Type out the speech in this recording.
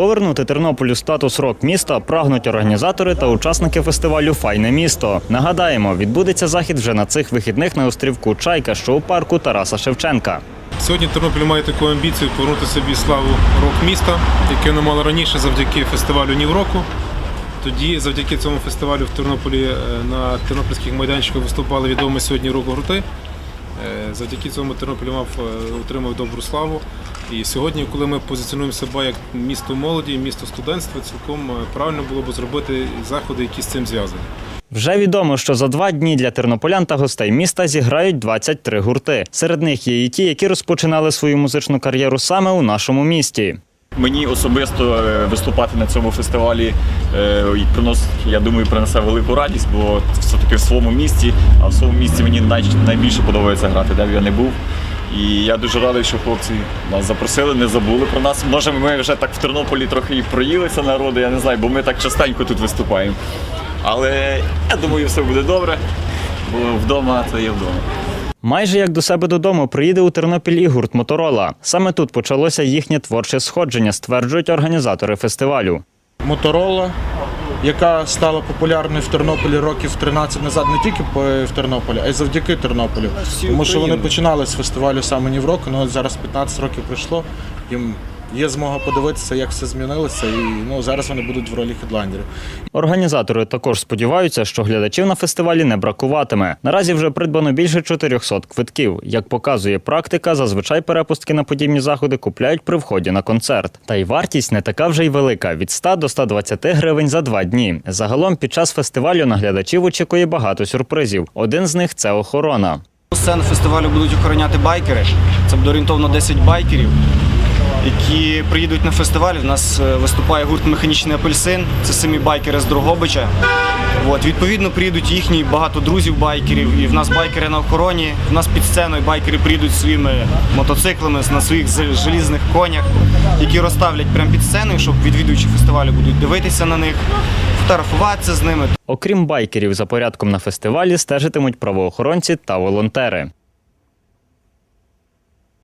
Повернути Тернополю статус рок міста прагнуть організатори та учасники фестивалю Файне місто. Нагадаємо, відбудеться захід вже на цих вихідних на острівку Чайка, що у парку Тараса Шевченка. Сьогодні Тернопіль має таку амбіцію повернути собі славу рок-міста, яке воно мало раніше завдяки фестивалю Нівроку. Тоді, завдяки цьому фестивалю в Тернополі е, на тернопільських майданчиках виступали відомі сьогодні рок-гурти. Е, Завдяки цьому Тернопіль мав е, отримав добру славу. І сьогодні, коли ми позиціонуємо себе як місто молоді, місто студентства, цілком е, правильно було б зробити заходи, які з цим зв'язані. Вже відомо, що за два дні для тернополян та гостей міста зіграють 23 гурти. Серед них є і ті, які розпочинали свою музичну кар'єру саме у нашому місті. Мені особисто е, виступати на цьому фестивалі е, приносить, я думаю, принесе велику радість, бо все-таки в своєму місті, а в своєму місті мені найбільше подобається грати, де б я не був. І я дуже радий, що хлопці нас запросили, не забули про нас. Може, ми вже так в Тернополі трохи і проїлися народу, я не знаю, бо ми так частенько тут виступаємо. Але я думаю, все буде добре, бо вдома це є вдома. Майже як до себе додому приїде у Тернопіль і гурт Моторола. Саме тут почалося їхнє творче сходження, стверджують організатори фестивалю. Моторола, яка стала популярною в Тернополі років 13 назад, не тільки в Тернополі, а й завдяки Тернополю. Тому що вони починали з фестивалю саме Нівроку, ну зараз 15 років пройшло. Їм є змога подивитися, як все змінилося, і ну зараз вони будуть в ролі хедлайнерів. Організатори також сподіваються, що глядачів на фестивалі не бракуватиме. Наразі вже придбано більше 400 квитків. Як показує практика, зазвичай перепустки на подібні заходи купляють при вході на концерт. Та й вартість не така вже й велика від 100 до 120 гривень за два дні. Загалом під час фестивалю на глядачів очікує багато сюрпризів. Один з них це охорона. Сцену фестивалю будуть охороняти байкери. Це буде орієнтовно 10 байкерів, які приїдуть на фестиваль. У нас е, виступає гурт Механічний апельсин. Це самі байкери з Дрогобича. От, відповідно, приїдуть їхні багато друзів байкерів. І в нас байкери на охороні. В нас під сценою байкери приїдуть своїми мотоциклами на своїх желізних конях, які розставлять прямо під сценою, щоб відвідувачі фестивалю будуть дивитися на них, фотографуватися з ними. Окрім байкерів, за порядком на фестивалі стежитимуть правоохоронці та волонтери.